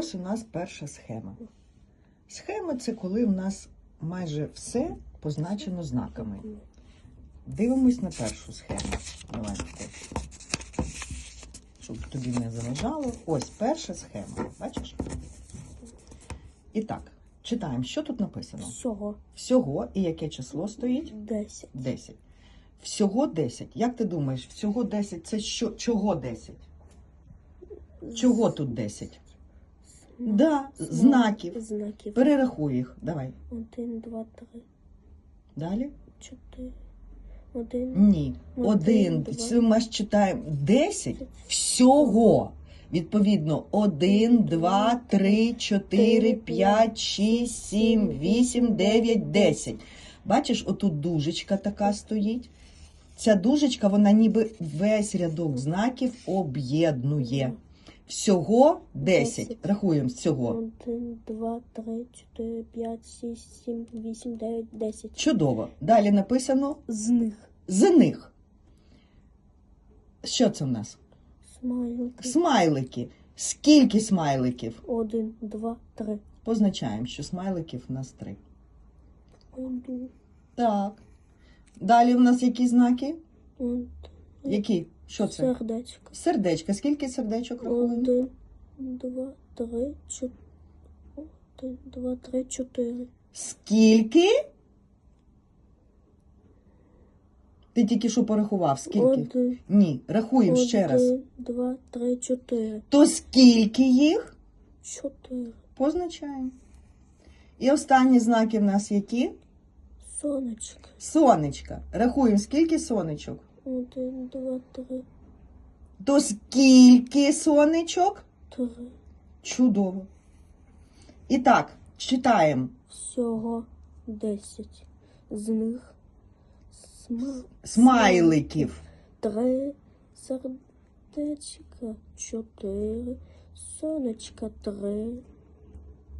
ось у нас перша схема. Схема це коли в нас майже все позначено знаками. Дивимось на першу схему. Давай, ось. щоб тобі не заважало. Ось перша схема. Бачиш? І так, читаємо, що тут написано. Всього Всього і яке число стоїть? 10. 10. Всього 10. Як ти думаєш, всього 10 це що, чого 10? Чого тут 10? Да, знаків. Знаків. Перерахуй їх. Давай. 1, 2, 3, Далі? 4. 1. Ні. Один, Один. два. Це ми ж читаємо 10 всього. Відповідно, 1, 2, 3, 4, 5, 6, 7, 8, 9, 10. Бачиш, отут дужечка така стоїть. Ця дужечка, вона ніби весь рядок знаків об'єднує. Всього 10. Десять. Рахуємо всього. 1, 2, 3, 4, 5, 6, 7, 8, 9, 10. Чудово. Далі написано З них. з них. Що це в нас? Смайлики. Смайлики. Скільки смайликів? 1, 2, 3. Позначаємо, що смайликів в нас три. 1, Так. Далі в нас які знаки? 1, Які? Що це? Сердечко. Сердечка. Скільки сердечок рахуємо? 1, 2, 3, 4. 1, 2, 3, 4. Скільки? Ти тільки що порахував. Скільки? 1, Ні, рахуємо ще раз. 1, 2, 3, 4. То скільки їх? 4. Позначаємо. І останні знаки в нас які? Сонечко. Сонечка. Рахуємо, скільки сонечок? 1, 2, 3, То скільки сонечок? 3. Чудово. І так, читаємо. Всього 10. З них сма... Смайликів. Три сердечка, чотири, сонечка, три.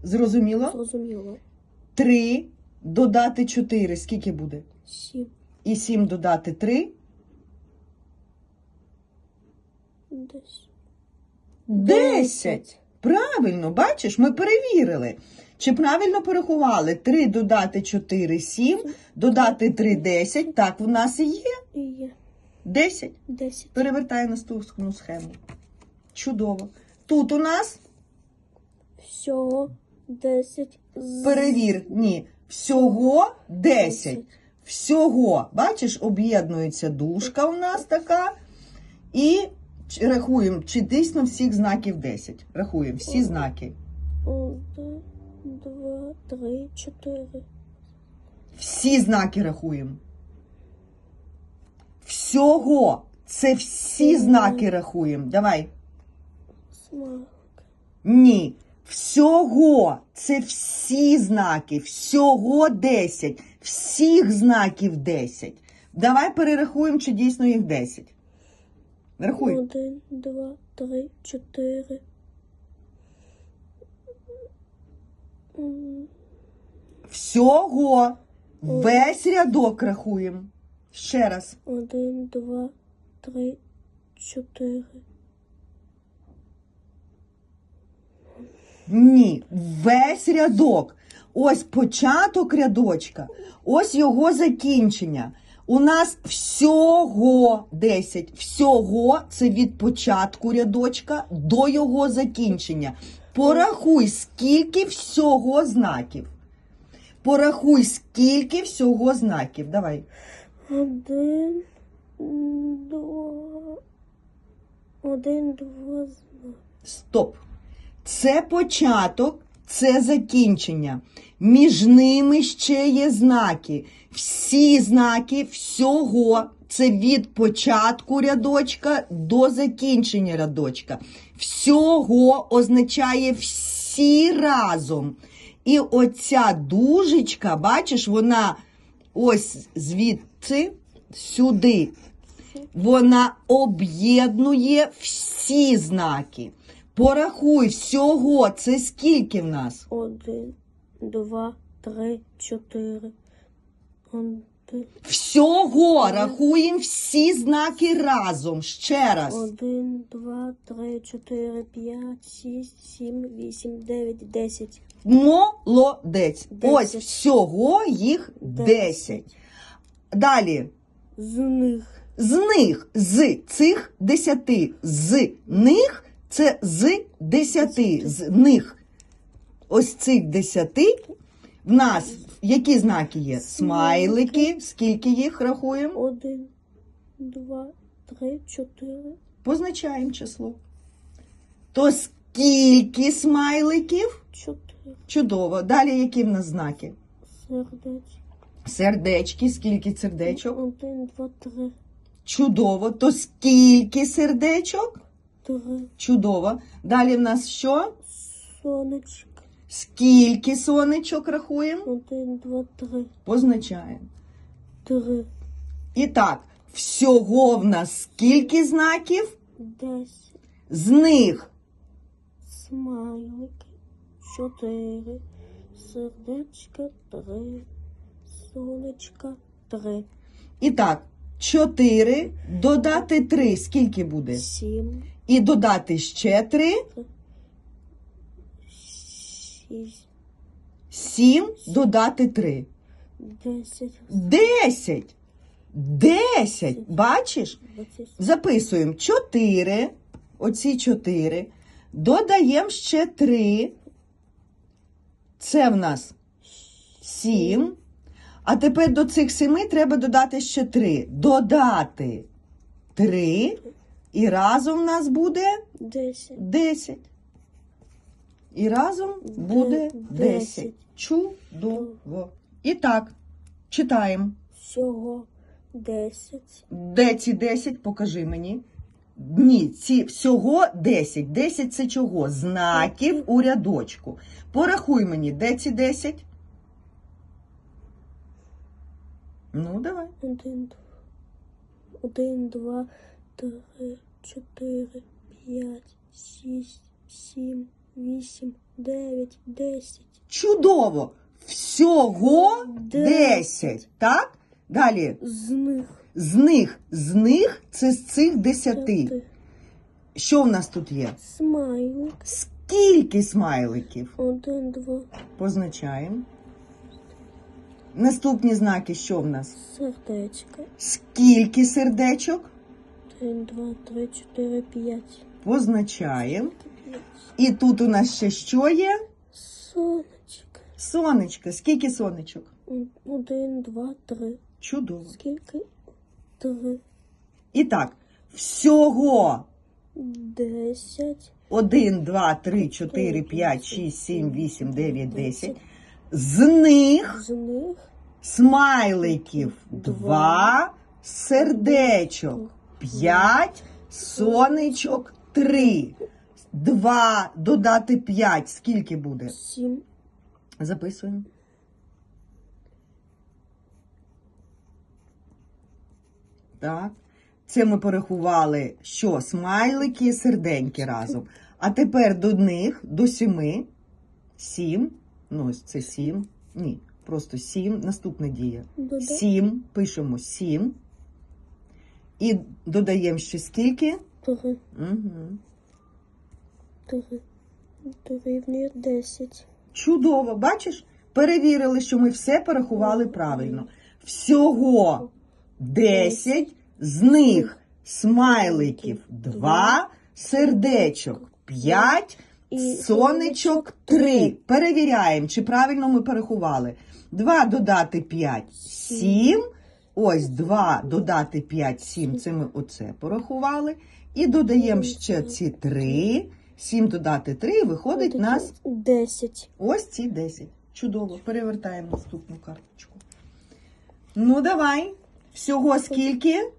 Зрозуміло? Зрозуміло. Три додати чотири. Скільки буде? Сім, І сім додати три. Десять. Десять. Правильно, бачиш, ми перевірили. Чи правильно порахували? Три додати чотири, сім, додати три, десять. Так, в нас і є є десять. десять. Перевертай наступну схему. Чудово. Тут у нас Всього десять. З... перевір. Ні. Всього 10. Всього. Бачиш, об'єднується дужка у нас така. І рахуємо, чи дійсно всіх знаків 10. Рахуємо всі знаки. Один, два, три, чотири. Всі знаки рахуємо. Всього. Це всі знаки рахуємо. Давай. Смак. Ні. Всього. Це всі знаки. Всього 10. Всіх знаків 10. Давай перерахуємо, чи дійсно їх 10. Рахуй. Один, два, три, чотири. Всього. Весь рядок рахуємо. Ще раз. Один, два, три, чотири. Ні. Весь рядок. Ось початок рядочка. Ось його закінчення. У нас всього 10. Всього це від початку рядочка до його закінчення. Порахуй, скільки всього знаків. Порахуй, скільки всього знаків. Давай. Один, два. Один, два. зна- Стоп. Це початок, це закінчення. Між ними ще є знаки. Всі знаки всього це від початку рядочка до закінчення рядочка. Всього означає всі разом. І оця дужечка, бачиш, вона ось звідси сюди. Вона об'єднує всі знаки. Порахуй всього, це скільки в нас? Один, два, три, чотири. Один. Всього рахуємо всі знаки разом. Ще раз. Один, два, три, чотири, п'ять, шість, сім, вісім, дев'ять, десять. Молодець. Десять. Ось всього їх 10. Далі. З них З них, з цих десяти, з них це з десяти, з них. Ось цих десяти в нас які знаки є? Смайлики. Скільки їх рахуємо? один, два, три, чотири. Позначаємо число. То скільки смайликів? Чотири. Чудово. Далі які в нас знаки? Сердець. Сердечки, скільки сердечок? Один, два, три. Чудово. То скільки сердечок? Три. Чудово. Далі в нас що? Сонечко. Скільки сонечок рахуємо? Один, два, три. Позначаємо. Три. І так, всього в нас скільки знаків? Десять. З них Смайлики. Чотири. Сердечка. Три. Сонечка. Три. і так, 4 додати 3, скільки буде? Сім. І додати ще 3, Шість. 7 додати 3. Десять. 10. 10. Бачиш? Записуємо 4, оці 4, додаємо ще 3. Це в нас 7. А тепер до цих 7 треба додати ще 3. Додати 3. І разом в нас буде Десять. 10. І разом буде Де- 10. 10. Чудово. І так, читаємо. Всього десять. Де ці 10? Покажи мені. Ні, ці всього 10. 10 це чого? Знаків у рядочку. Порахуй мені, де ці 10? Ну, давай. Один, два. Один, два, три, чотири, п'ять, шість, сім, вісім, дев'ять, десять. Чудово! Всього Десять. 10. Так? Далі. З них З них, з них це з цих 10. п'яти. Що в нас тут є? Смайлик. Скільки смайликів? Один, два, Позначаємо. Наступні знаки, що в нас? сердечко. Скільки сердечок? Один, два, три, чотири, п'ять. Позначаємо. П'ять. І тут у нас ще що є? Сонечко. Сонечко. Скільки сонечок? Один, два, три. Чудово. Скільки? Три. І так, всього Десять. 1, 2, 3, 4, 5, 6, 7, 8, 9, 10. З них З них смайликів 2, сердечок 5, сонечок 3. 2 додати 5. Скільки буде? сім. Записуємо. Так. Це ми порахували, що смайлики і серденьки разом. А тепер до них, до сіми, сім. Ну, ось це сім. Ні, просто сім. Наступна дія. Сім. Пишемо сім. І додаємо ще скільки? Угу. Дорівнює десять. Чудово, бачиш? Перевірили, що ми все порахували правильно. Всього 10, з них смайликів 2, сердечок 5, сонечок 3. Перевіряємо, чи правильно ми порахували. 2 додати 5 7. Ось 2 додати 5 7. Це ми оце порахували. І додаємо ще ці 3. 7 додати 3, виходить нас Десять. Ось ці 10. Чудово. Перевертаємо наступну карточку. Ну, давай. Всього скільки?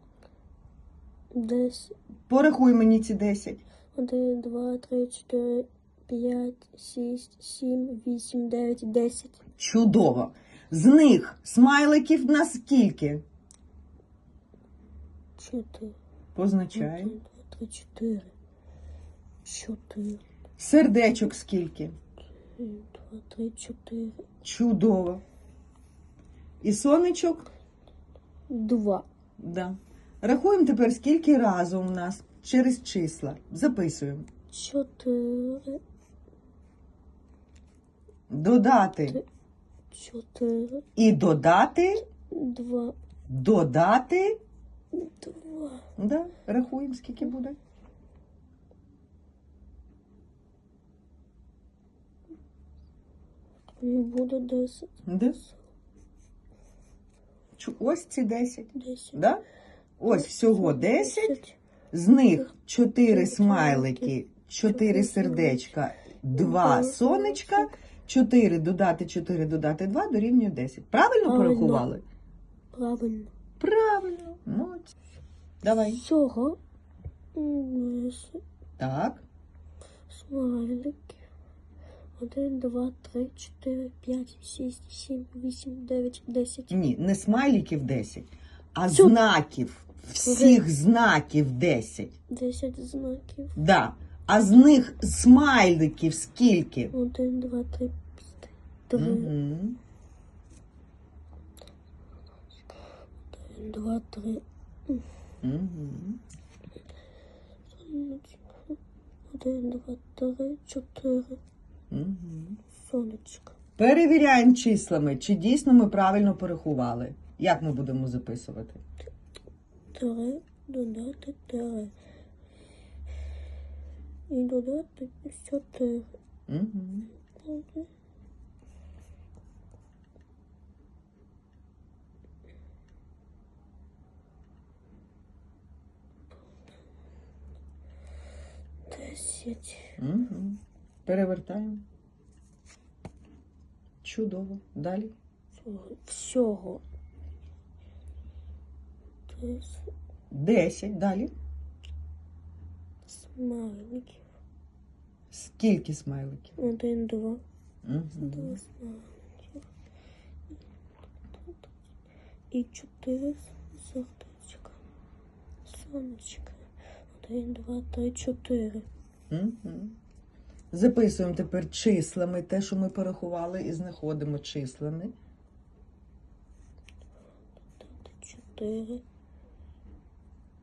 Десять. Порахуй мені ці 10. Один, два, три, чотири, п'ять, шість, сім, вісім, дев'ять, десять. Чудово. З них смайликів на скільки? Чотири. Позначай. Один, два, три, чотири. Чотири. Сердечок скільки? Два, три, чотири. Чудово. І сонечок два. Да. Рахуємо тепер, скільки разом у нас через числа. Записуємо. Чотири, Додати чотири, і додати, два, додати. два. Да. Рахуємо, скільки буде. Не буде 10. 10? Ось ці 10. 10. Да? Ось всього 10. З них 4 смайлики, 4 сердечка, 2 сонечка, 4 додати, 4 додати 2 дорівнює 10. Правильно порахували? Правильно. Правильно. Ну, Давай. Всього 10. Так. Смайлики. 1, 2, 3, 4, 5, 6, 7, 8, 9, 10. Ні, не смайликів 10, а Всю- знаків. Всіх знаків 10. 10 знаків. Да. А з них смайликів скільки? 1, 2, 3, 3, Мгм. 2, 3. Мгм. 1, 2, 3, 4, Угу. Сонечко. Перевіряємо числами, чи дійсно ми правильно порахували. Як ми будемо записувати? Три, додати три. І додати чотири. Угу. Десять. Угу. Перевертаємо. Чудово. Далі. Всього. Десять Десять. Далі. смайликів. Скільки смайликів? Один, два. Угу. Два смайликів. І чотири сердечка. Сонечка. Один, два, три, чотири. Угу. Записуємо тепер числами те, що ми порахували, і знаходимо числами. Додати чотири.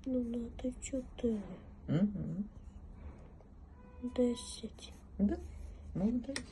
Додати чотири. Угу. Десять. Да. Молодець.